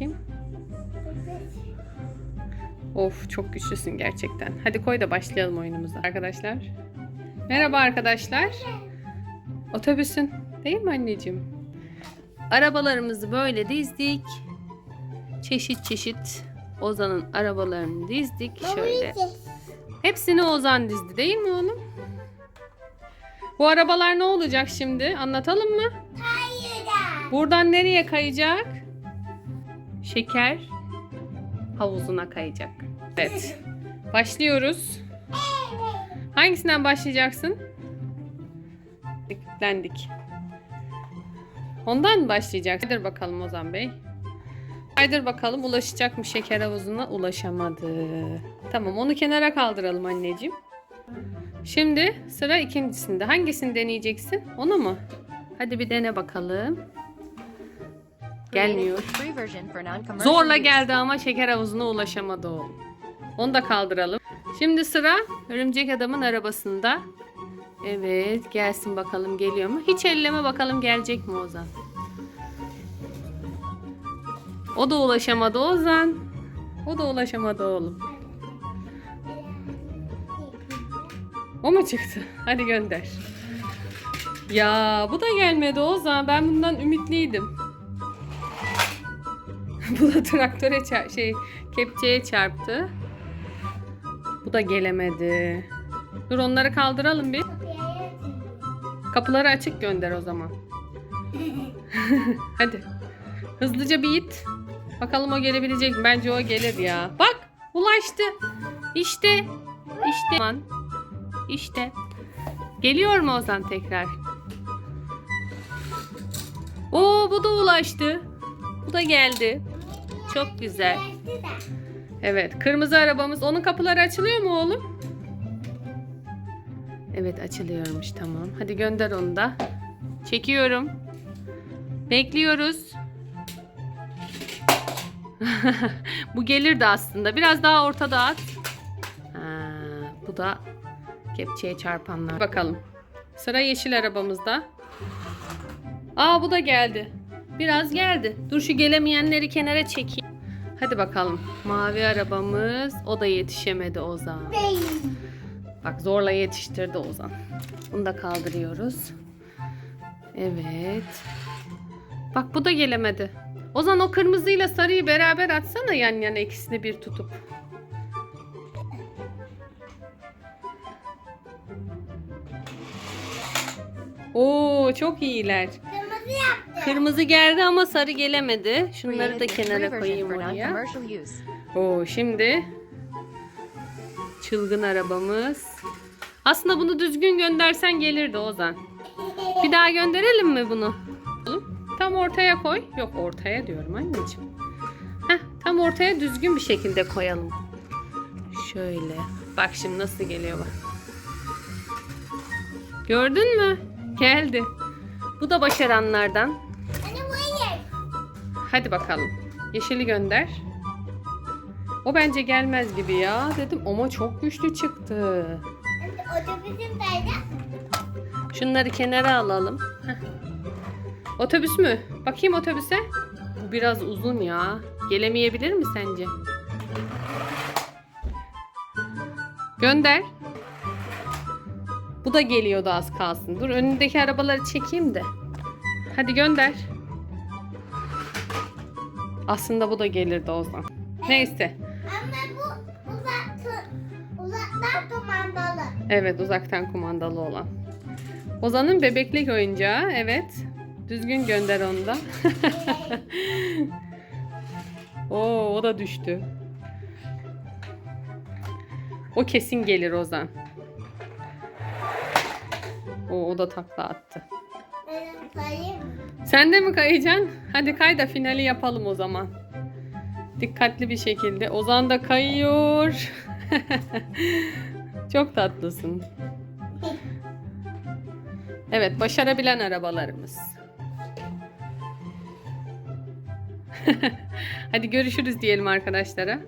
bakayım. Of çok güçlüsün gerçekten. Hadi koy da başlayalım oyunumuza arkadaşlar. Merhaba arkadaşlar. Otobüsün değil mi anneciğim? Arabalarımızı böyle dizdik. Çeşit çeşit Ozan'ın arabalarını dizdik. Şöyle. Hepsini Ozan dizdi değil mi oğlum? Bu arabalar ne olacak şimdi? Anlatalım mı? Buradan nereye kayacak? Şeker havuzuna kayacak. Evet. Başlıyoruz. Hangisinden başlayacaksın? Kilitlendik. Ondan mı başlayacak? Haydır bakalım Ozan Bey. Haydır bakalım ulaşacak mı şeker havuzuna? Ulaşamadı. Tamam onu kenara kaldıralım anneciğim. Şimdi sıra ikincisinde. Hangisini deneyeceksin? Onu mu? Hadi bir dene bakalım. Gelmiyor. Zorla geldi ama şeker havuzuna ulaşamadı oğlum. Onu da kaldıralım. Şimdi sıra örümcek adamın arabasında. Evet gelsin bakalım geliyor mu? Hiç elleme bakalım gelecek mi Ozan? O da ulaşamadı Ozan. O da ulaşamadı oğlum. O mu çıktı? Hadi gönder. Ya bu da gelmedi Ozan. Ben bundan ümitliydim. Bu da traktöre şey kepçeye çarptı. Bu da gelemedi. Dur onları kaldıralım bir. Kapıları açık gönder o zaman. Hadi. Hızlıca bir it. Bakalım o gelebilecek mi? Bence o gelir ya. Bak ulaştı. İşte. İşte. İşte. Geliyor mu Ozan tekrar? Oo bu da ulaştı. Bu da geldi. Çok güzel. Evet, kırmızı arabamız. Onun kapıları açılıyor mu oğlum? Evet, açılıyormuş. Tamam. Hadi gönder onu da. Çekiyorum. Bekliyoruz. bu gelirdi aslında. Biraz daha ortada at. Ha, bu da kepçeye çarpanlar. Bakalım. Sıra yeşil arabamızda. Aa bu da geldi. Biraz geldi. Dur şu gelemeyenleri kenara çekeyim. Hadi bakalım. Mavi arabamız. O da yetişemedi Ozan. Bak zorla yetiştirdi Ozan. Bunu da kaldırıyoruz. Evet. Bak bu da gelemedi. Ozan o kırmızıyla sarıyı beraber atsana yan yana ikisini bir tutup. Oo çok iyiler. Kırmızı geldi ama sarı gelemedi. Şunları da kenara koyayım oraya. Oo şimdi çılgın arabamız. Aslında bunu düzgün göndersen gelirdi Ozan. Bir daha gönderelim mi bunu? Tam ortaya koy. Yok ortaya diyorum anneciğim. Heh, tam ortaya düzgün bir şekilde koyalım. Şöyle. Bak şimdi nasıl geliyor bak. Gördün mü? Geldi. Bu da başaranlardan. Hadi bakalım. Yeşili gönder. O bence gelmez gibi ya dedim ama çok güçlü çıktı. Otobüsüm nerede? Şunları kenara alalım. Heh. Otobüs mü? Bakayım otobüse. Bu biraz uzun ya. Gelemeyebilir mi sence? Gönder. Bu da geliyordu az kalsın. Dur önündeki arabaları çekeyim de. Hadi gönder. Aslında bu da gelirdi o zaman. Neyse. Ama bu uzak, uzaktan kumandalı. Evet uzaktan kumandalı olan. Ozan'ın bebeklik oyuncağı. Evet. Düzgün gönder onu da. Oo, o da düştü. O kesin gelir Ozan. Da takla attı. Sen de mi kayacaksın? Hadi kay da finali yapalım o zaman. Dikkatli bir şekilde. Ozan da kayıyor. Çok tatlısın. Evet, başarabilen arabalarımız. Hadi görüşürüz diyelim arkadaşlara.